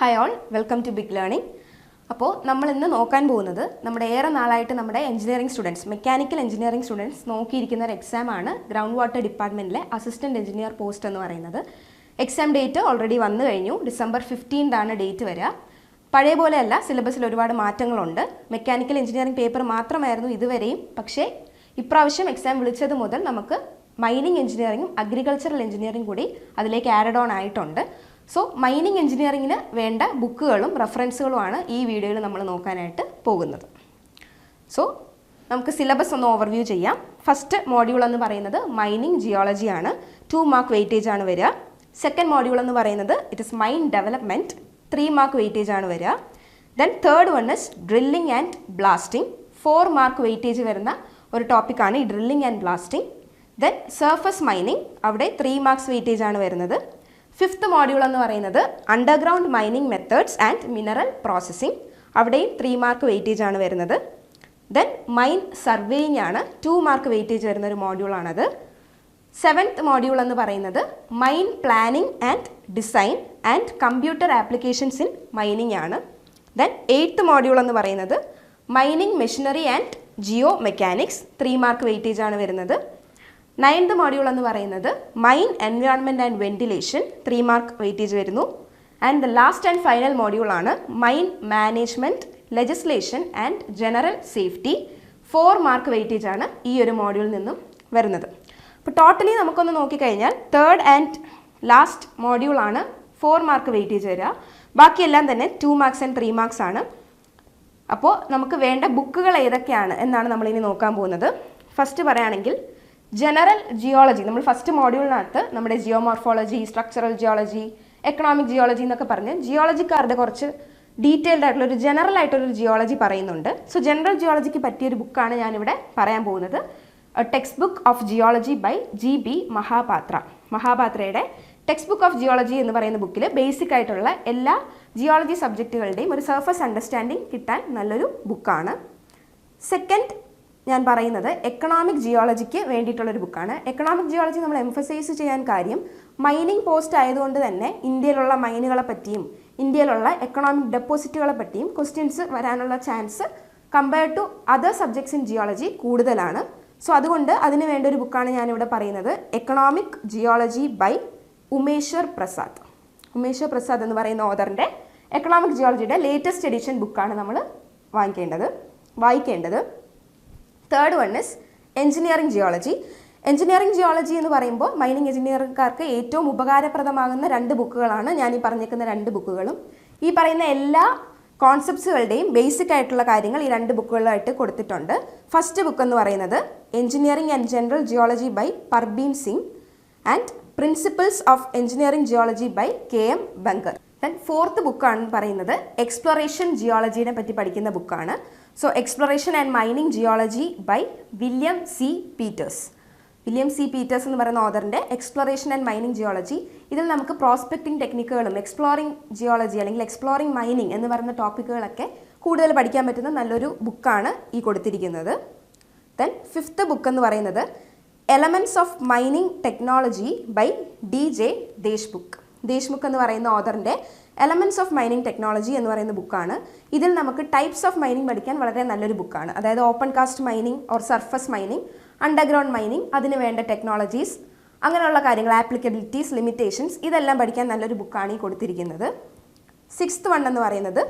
Hi all welcome to big learning അപ്പോൾ നമ്മൾ ഇന്ന് നോക്കാൻ പോകുന്നത് നമ്മുടെ ഏറെ നാളായിട്ട് നമ്മുടെ engineering students mechanical engineering students നോക്കിയിരിക്കുന്ന ഒരു എക്സാം ആണ് ഗ്രൗണ്ട് വാട്ടർ ഡിപ്പാർട്ട്മെന്റിലെ അസിസ്റ്റന്റ് എഞ്ചിനീയർ പോസ്റ്റ് എന്ന് പറയുന്നത്. എക്സാം ഡേറ്റ് ഓൾറെഡി വന്നു കഴിഞ്ഞു. ഡിസംബർ ഫിഫ്റ്റീൻതാണ് ഡേറ്റ് വരിക. പഴയ പോലെയല്ല സിലബസിൽ ഒരുപാട് മാറ്റങ്ങളുണ്ട്. മെക്കാനിക്കൽ എഞ്ചിനീയറിംഗ് പേപ്പർ മാത്രമായിരുന്നു ഇതുവരെയും. പക്ഷേ ഇപ്രാവശ്യം എക്സാം വിളിച്ചത് മുതൽ നമുക്ക് മൈനിങ് എഞ്ചിനീയറിംഗും അഗ്രികൾച്ചറൽ എഞ്ചിനീയറിംഗ് കൂടി അതിലേക്ക് ആഡ് ഓൺ ആയിട്ടുണ്ട്. സോ മൈനിങ് എഞ്ചിനീയറിങ്ങിന് വേണ്ട ബുക്കുകളും റെഫറൻസുകളുമാണ് ഈ വീഡിയോയിൽ നമ്മൾ നോക്കാനായിട്ട് പോകുന്നത്. സോ നമുക്ക് സിലബസ് ഒന്ന് ഓവർവ്യൂ ചെയ്യാം. ഫസ്റ്റ് മോഡ്യൂൾ എന്ന് പറയുന്നത് മൈനിങ് ജിയോളജിയാണ് ടു മാർക്ക് വെയിറ്റേജ് ആണ് വരിക. സെക്കൻഡ് മോഡ്യൂൾ എന്ന് പറയുന്നത് it is mine development three mark weightage ആണ് വരിക. Then third one is drilling and blasting four mark weightage വരുന്ന ഒരു ടോപ്പിക്കാണ് ഈ drilling and blasting then surface mining അവിടെ ത്രീ മാർക്സ് വെയിറ്റേജ് ആണ് വരുന്നത്. ഫിഫ്ത്ത് മോഡ്യൂൾ എന്ന് പറയുന്നത് underground mining methods and mineral processing അവിടെയും ത്രീ മാർക്ക് വെയിറ്റേജ് ആണ് വരുന്നത്. ദെൻ മൈൻ സർവേയിങ് ആണ് ടു മാർക്ക് വെയിറ്റേജ് വരുന്ന ഒരു മോഡ്യൂളാണത് സെവൻത്ത് മോഡ്യൂൾ എന്ന് പറയുന്നത് mine planning and design and computer applications in mining ആണ്. ദെൻ എയ്ത്ത് മോഡ്യൂൾ എന്ന് പറയുന്നത് mining machinery and geomechanics three mark weightage ആണ് വരുന്നത്. നയൻത് മോഡ്യൂൾ എന്ന് പറയുന്നത് mine environment and ventilation three mark weightage വരുന്നു. And the last and final module ആണ് mine management legislation and general safety four mark weightage ആണ് ഈ ഒരു മോഡ്യൂളിൽ നിന്നും വരുന്നത്. അപ്പോൾ ടോട്ടലി നമുക്കൊന്ന് നോക്കിക്കഴിഞ്ഞാൽ തേർഡ് ആൻഡ് ലാസ്റ്റ് മോഡ്യൂൾ ആണ് ഫോർ മാർക്ക് വെയിറ്റേജ് വരിക. ബാക്കിയെല്ലാം തന്നെ two marks and three marks ആണ്. അപ്പോൾ നമുക്ക് വേണ്ട ബുക്കുകൾ ഏതൊക്കെയാണ് എന്നാണ് നമ്മളിനി നോക്കാൻ പോകുന്നത്. ഫസ്റ്റ് പറയുകയാണെങ്കിൽ ജനറൽ ജിയോളജി നമ്മൾ ഫസ്റ്റ് മോഡ്യൂളിനകത്ത് നമ്മുടെ geomorphology structural geology economic geology എന്നൊക്കെ പറഞ്ഞ് ജിയോളജിക്കാരുടെ കുറച്ച് ഡീറ്റെയിൽഡ് ആയിട്ടുള്ള ഒരു ജനറൽ ആയിട്ടുള്ള ഒരു ജിയോളജി പറയുന്നുണ്ട്. സോ ജനറൽ ജിയോളജിക്ക് പറ്റിയ ഒരു ബുക്കാണ് ഞാനിവിടെ പറയാൻ പോകുന്നത്. Textbook of geology by G B Mahapatra മഹാപാത്രയുടെ text book of geology എന്ന് പറയുന്ന ബുക്കിൽ ബേസിക് ആയിട്ടുള്ള എല്ലാ ജിയോളജി സബ്ജക്റ്റുകളുടെയും ഒരു സർഫസ് അണ്ടർസ്റ്റാൻഡിങ് കിട്ടാൻ നല്ലൊരു ബുക്കാണ് സെക്കൻഡ് ഞാൻ പറയുന്നത് എക്കണോമിക് ജിയോളജിക്ക് വേണ്ടിയിട്ടുള്ളൊരു ബുക്കാണ് എക്കണോമിക് ജിയോളജി നമ്മൾ എംഫസൈസ് ചെയ്യാൻ കാര്യം മൈനിങ് പോസ്റ്റ് ആയതുകൊണ്ട് തന്നെ ഇന്ത്യയിലുള്ള മൈനുകളെ പറ്റിയും ഇന്ത്യയിലുള്ള എക്കണോമിക് ഡെപ്പോസിറ്റുകളെ പറ്റിയും ക്വസ്റ്റ്യൻസ് വരാനുള്ള chance compared to other subjects in geology കൂടുതലാണ്. സോ അതുകൊണ്ട് അതിന് വേണ്ട ഒരു ബുക്കാണ് ഞാനിവിടെ പറയുന്നത്. Economic geology by Umeshwar Prasad. Umeshwar Prasad എന്ന് പറയുന്ന ഓദറിന്റെ എക്കണോമിക് ജിയോളജിയുടെ ലേറ്റസ്റ്റ് എഡിഷൻ ബുക്കാണ് നമ്മൾ വാങ്ങിക്കേണ്ടത്. വായിക്കേണ്ടത്. Third one is engineering geology engineering geology എന്ന് പറയുമ്പോൾ മൈനിങ് എഞ്ചിനീയർക്കാർക്ക് ഏറ്റവും ഉപകാരപ്രദമാകുന്ന രണ്ട് ബുക്കുകളാണ് ഞാൻ ഈ പറഞ്ഞേക്കുന്ന രണ്ട് ബുക്കുകളും. ഈ പറയുന്ന എല്ലാ കോൺസെപ്റ്റ്സുകളുടെയും ബേസിക് ആയിട്ടുള്ള കാര്യങ്ങൾ ഈ രണ്ട് ബുക്കുകളായിട്ട് കൊടുത്തിട്ടുണ്ട്. ഫസ്റ്റ് ബുക്ക് എന്ന് പറയുന്നത് engineering and general geology by Parbin Singh and principles of engineering geology by K M Bangar then fourth ബുക്കാണ് പറയുന്നത് എക്സ്പ്ലോറേഷൻ ജിയോളജീനെ പറ്റി പഠിക്കുന്ന ബുക്കാണ് so exploration and mining geology by William C Peters William C Peters എന്ന് പറയുന്ന ഓദറിന്റെ exploration and mining geology ഇതിൽ നമുക്ക് പ്രോസ്പെക്റ്റിംഗ് ടെക്നിക്കുകളും എക്സ്പ്ലോറിംഗ് ജിയോളജി അല്ലെങ്കിൽ എക്സ്പ്ലോറിംഗ് മൈനിങ് എന്ന് പറയുന്ന ടോപ്പിക്കുകളൊക്കെ കൂടുതൽ പഠിക്കാൻ പറ്റുന്ന നല്ലൊരു ബുക്കാണ് ഈ കൊടുത്തിരിക്കുന്നത്. ദെൻ ഫിഫ്ത്ത് ബുക്ക് എന്ന് പറയുന്നത് elements of mining technology by D J Deshmukh Deshmukh എന്ന് പറയുന്ന ഓദറിന്റെ എലമെന്റ്സ് ഓഫ് മൈനിങ് ടെക്നോളജി എന്ന് പറയുന്ന ബുക്കാണ് ഇതിൽ നമുക്ക് ടൈപ്സ് ഓഫ് മൈനിങ് പഠിക്കാൻ വളരെ നല്ലൊരു ബുക്കാണ് അതായത് opencast mining or surface mining underground mining അതിന് വേണ്ട ടെക്നോളജീസ് അങ്ങനെയുള്ള കാര്യങ്ങൾ ആപ്ലിക്കബിലിറ്റീസ് ലിമിറ്റേഷൻസ് ഇതെല്ലാം പഠിക്കാൻ നല്ലൊരു ബുക്കാണ് ഈ കൊടുത്തിരിക്കുന്നത്. സിക്സ്ത് വൺ എന്ന് പറയുന്നത്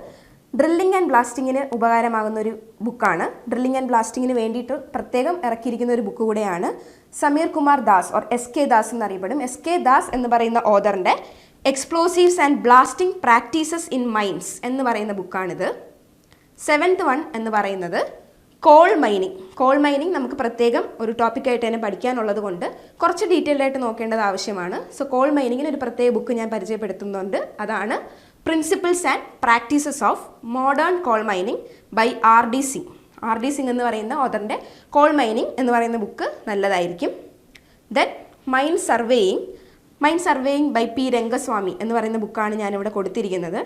ഡ്രില്ലിംഗ് ആൻഡ് ബ്ലാസ്റ്റിങ്ങിന് ഉപകാരമാകുന്ന ഒരു ബുക്കാണ് ഡ്രില്ലിംഗ് ആൻഡ് ബ്ലാസ്റ്റിങ്ങിന് വേണ്ടിയിട്ട് പ്രത്യേകം ഇറക്കിയിരിക്കുന്ന ഒരു ബുക്ക് കൂടെയാണ് Sameer Kumar Das or S K Das എന്നറിയപ്പെടും S K Das എന്ന് പറയുന്ന ഓദറിന്റെ explosives and blasting practices in mines എന്ന് പറയുന്ന ബുക്കാണിത് സെവൻത്ത് വൺ എന്ന് പറയുന്നത് കോൾ മൈനിങ് കോൾ മൈനിങ് നമുക്ക് പ്രത്യേകം ഒരു ടോപ്പിക്കായിട്ട് തന്നെ പഠിക്കാനുള്ളത് കൊണ്ട് കുറച്ച് ഡീറ്റെയിൽഡ് ആയിട്ട് നോക്കേണ്ടത് ആവശ്യമാണ്. സോ കോൾ മൈനിങ്ങിന് ഒരു പ്രത്യേക ബുക്ക് ഞാൻ പരിചയപ്പെടുത്തുന്നുണ്ട്. അതാണ് principles and practices of modern coal mining by R D Singh R D Singh എന്ന് പറയുന്ന ഓദറിന്റെ കോൾ മൈനിങ് എന്ന് പറയുന്ന ബുക്ക് നല്ലതായിരിക്കും. Then mine surveying mine surveying by P Rangaswamy എന്ന് പറയുന്ന ബുക്കാണ് ഞാനിവിടെ കൊടുത്തിരിക്കുന്നത്.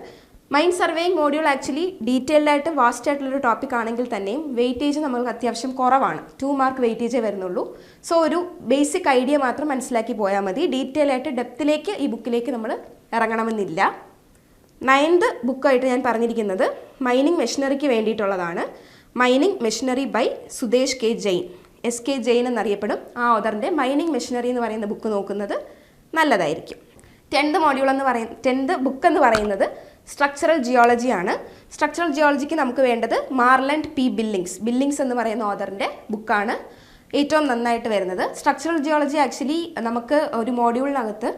Mind surveying module actually detailed ആയിട്ട് വാസ്റ്റ് ആയിട്ടുള്ളൊരു ടോപ്പിക് ആണെങ്കിൽ തന്നെയും വെയിറ്റേജ് നമ്മൾക്ക് അത്യാവശ്യം കുറവാണ്. ടു മാർക്ക് വെയിറ്റേജേ വരുന്നുള്ളൂ. സോ ഒരു ബേസിക് ഐഡിയ മാത്രം മനസ്സിലാക്കി പോയാൽ മതി. ഡീറ്റെയിൽ ആയിട്ട് ഡെപ്തിലേക്ക് ഈ ബുക്കിലേക്ക് നമ്മൾ ഇറങ്ങണമെന്നില്ല. നയൻത് ബുക്കായിട്ട് ഞാൻ പറഞ്ഞിരിക്കുന്നത് മൈനിങ് മെഷീനറിക്ക് വേണ്ടിയിട്ടുള്ളതാണ്. Mining machinery by Sudesh K Jain S K Jain എന്നറിയപ്പെടും ആ ഓദറിന്റെ മൈനിങ് മെഷീനറി എന്ന് പറയുന്ന ബുക്ക് നോക്കുന്നത്. നല്ലതായിരിക്കും. ടെൻത്ത് മോഡ്യൂൾ എന്ന് പറയുന്ന ടെൻത്ത് ബുക്ക് എന്ന് പറയുന്നത് സ്ട്രക്ചറൽ ജിയോളജി ആണ്. സ്ട്രക്ചറൽ ജിയോളജിക്ക് നമുക്ക് വേണ്ടത് മാർലൻഡ് പി ബില്ലിങ്സ് ബില്ലിങ്സ് എന്ന് പറയുന്ന ഓദറിന്റെ ബുക്കാണ് ഏറ്റവും നന്നായിട്ട് വരുന്നത്. സ്ട്രക്ചറൽ ജിയോളജി ആക്ച്വലി നമുക്ക് ഒരു മോഡ്യൂളിനകത്ത്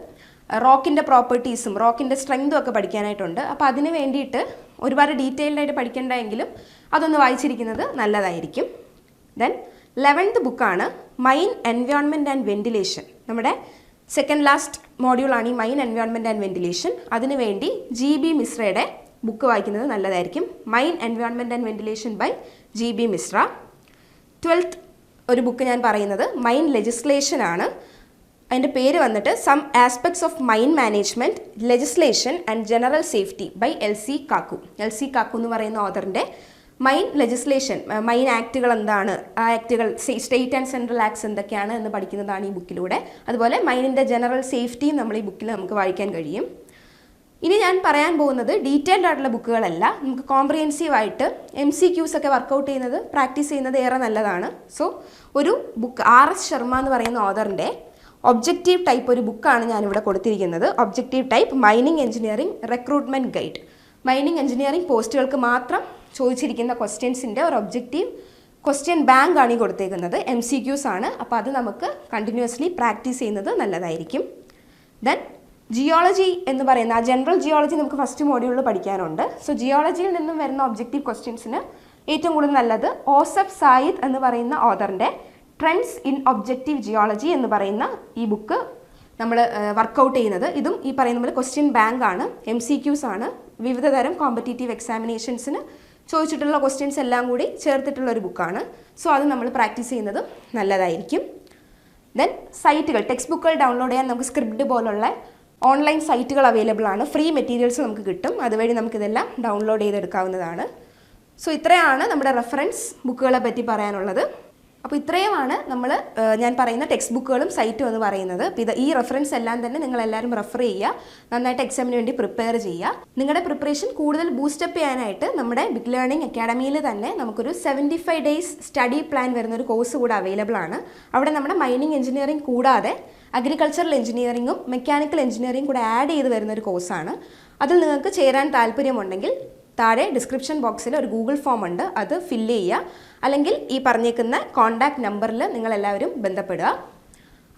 റോക്കിന്റെ പ്രോപ്പർട്ടീസും റോക്കിന്റെ സ്ട്രെങ്തും ഒക്കെ പഠിക്കാനായിട്ടുണ്ട്. അപ്പോൾ അതിന് വേണ്ടിയിട്ട് ഒരുപാട് ഡീറ്റെയിൽഡ് ആയിട്ട് പഠിക്കേണ്ടെങ്കിലും അതൊന്ന് വായിച്ചിരിക്കുന്നത് നല്ലതായിരിക്കും. ദെൻ ലെവൻത്ത് ബുക്കാണ് മൈൻ എൻവയോൺമെന്റ് ആൻഡ് വെന്റിലേഷൻ നമ്മുടെ സെക്കൻഡ് ലാസ്റ്റ് മോഡ്യൂളാണ് ഈ മൈൻ എൻവയോൺമെന്റ് ആൻഡ് വെന്റിലേഷൻ അതിനുവേണ്ടി ജി ബി മിശ്രയുടെ ബുക്ക് വായിക്കുന്നത് നല്ലതായിരിക്കും. Mine environment and ventilation by G B Mishra. Twelfth ഒരു ബുക്ക് ഞാൻ പറയുന്നത് മൈൻ ലെജിസ്ലേഷൻ ആണ്. അതിന്റെ പേര് വന്നിട്ട് some aspects of mine management legislation and general safety by L C Kaku L C Kaku എന്ന് പറയുന്ന ഓതറിന്റെ മൈൻ ലെജിസ്ലേഷൻ മൈൻ ആക്റ്റുകൾ എന്താണ്? ആ ആക്റ്റുകൾ സ്റ്റേറ്റ് ആൻഡ് സെൻട്രൽ ആക്ട്സ് എന്തൊക്കെയാണ് എന്ന് പഠിക്കുന്നതാണ് ഈ ബുക്കിലൂടെ. അതുപോലെ മൈനിന്റെ ജനറൽ സേഫ്റ്റിയും നമ്മൾ ഈ ബുക്കിൽ നമുക്ക് വായിക്കാൻ കഴിയും. ഇനി ഞാൻ പറയാൻ പോകുന്നത് ഡീറ്റെയിൽഡ് ആയിട്ടുള്ള ബുക്കുകളല്ല. നമുക്ക് കോംപ്രിഹെൻസീവ് ആയിട്ട് എം സി ക്യൂസ് ഒക്കെ വർക്കൗട്ട് ചെയ്യുന്നത് പ്രാക്ടീസ് ചെയ്യുന്നത് ഏറെ നല്ലതാണ്. സോ ഒരു ബുക്ക് ആർ എസ് ശർമ്മ എന്ന് പറയുന്ന ഓതറിന്റെ ഒബ്ജക്റ്റീവ് ടൈപ്പ് ഒരു ബുക്കാണ് ഞാനിവിടെ കൊടുത്തിരിക്കുന്നത്. Objective type mining engineering recruitment guide mining engineering പോസ്റ്റുകൾക്ക് മാത്രം ചോദിച്ചിരിക്കുന്ന ക്വസ്റ്റ്യൻസിന്റെ ഒരു ഒബ്ജക്റ്റീവ് ക്വസ്റ്റ്യൻ ബാങ്ക് ആണ് ഈ കൊടുത്തേക്കുന്നത്. എം സി ക്യൂസ് ആണ്. അപ്പോൾ അത് നമുക്ക് കണ്ടിന്യൂസ്ലി പ്രാക്ടീസ് ചെയ്യുന്നത് നല്ലതായിരിക്കും. ദെൻ ജിയോളജി എന്ന് പറയുന്ന ആ ജനറൽ ജിയോളജി നമുക്ക് ഫസ്റ്റ് മോഡ്യൂളിൽ പഠിക്കാനുണ്ട്. സോ ജിയോളജിയിൽ നിന്നും വരുന്ന ഒബ്ജക്റ്റീവ് ക്വസ്റ്റ്യൻസിന് ഏറ്റവും കൂടുതൽ നല്ലത് ഓസഫ് സായിദ് എന്ന് പറയുന്ന ഓതറിന്റെ ട്രെൻഡ്സ് ഇൻ ഒബ്ജക്റ്റീവ് ജിയോളജി എന്ന് പറയുന്ന ഈ ബുക്ക് നമ്മൾ വർക്കൗട്ട് ചെയ്യുന്നത്. ഇതും ഈ പറയുന്ന പോലെ ക്വസ്റ്റ്യൻ ബാങ്ക് ആണ്. എം സി ക്യൂസ് ആണ്. വിവിധ തരം കോമ്പറ്റേറ്റീവ് എക്സാമിനേഷൻസിന് ചോദിച്ചിട്ടുള്ള ക്വസ്റ്റ്യൻസ് എല്ലാം കൂടി ചേർത്തിട്ടുള്ള ഒരു ബുക്കാണ് സോ അത് നമ്മൾ പ്രാക്ടീസ് ചെയ്യുന്നത് നല്ലതായിരിക്കും. ദെൻ സൈറ്റുകൾ ടെക്സ്റ്റ് ബുക്കുകൾ ഡൗൺലോഡ് ചെയ്യാൻ നമുക്ക് സ്ക്രിപ്റ്റ് പോലുള്ള ഓൺലൈൻ സൈറ്റുകൾ അവൈലബിൾ ആണ്. ഫ്രീ മെറ്റീരിയൽസ് നമുക്ക് കിട്ടും. അതുവഴി നമുക്കിതെല്ലാം ഡൗൺലോഡ് ചെയ്തെടുക്കാവുന്നതാണ്. സോ ഇത്രയാണ് നമ്മുടെ റെഫറൻസ് ബുക്കുകളെ പറ്റി പറയാനുള്ളത്. അപ്പോൾ ഇത്രയുമാണ് നമ്മൾ ഞാൻ പറയുന്ന ടെക്സ്റ്റ് ബുക്കുകളും സൈറ്റും എന്ന് പറയുന്നത്. ഇത് ഈ റെഫറൻസ് എല്ലാം തന്നെ നിങ്ങൾ എല്ലാവരും റെഫർ ചെയ്യുക. നന്നായിട്ട് എക്സാമിന് വേണ്ടി പ്രിപ്പയർ ചെയ്യുക. നിങ്ങളുടെ പ്രിപ്പറേഷൻ കൂടുതൽ ബൂസ്റ്റപ്പ് ചെയ്യാനായിട്ട് നമ്മുടെ ബിഗ് ലേണിംഗ് അക്കാഡമിയിൽ തന്നെ നമുക്കൊരു seventy five days study plan വരുന്ന ഒരു കോഴ്സ് കൂടെ അവൈലബിൾ ആണ്. അവിടെ നമ്മുടെ മൈനിങ് എഞ്ചിനീയറിംഗ് കൂടാതെ അഗ്രികൾച്ചറൽ എഞ്ചിനീയറിങ്ങും മെക്കാനിക്കൽ എഞ്ചിനീയറിംഗ് കൂടെ ആഡ് ചെയ്ത് വരുന്ന ഒരു കോഴ്സാണ് അതിൽ നിങ്ങൾക്ക് ചേരാൻ താല്പര്യമുണ്ടെങ്കിൽ താഴെ ഡിസ്ക്രിപ്ഷൻ ബോക്സിൽ ഒരു ഗൂഗിൾ ഫോം ഉണ്ട്. അത് ഫില്ല് ചെയ്യുക. അല്ലെങ്കിൽ ഈ പറഞ്ഞേക്കുന്ന കോൺടാക്റ്റ് നമ്പറിൽ നിങ്ങളെല്ലാവരും ബന്ധപ്പെടുക.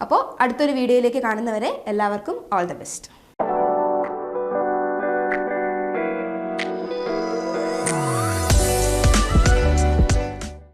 അപ്പോൾ അടുത്തൊരു വീഡിയോയിലേക്ക് കാണുന്നവരെ എല്ലാവർക്കും ഓൾ ദ ബെസ്റ്റ്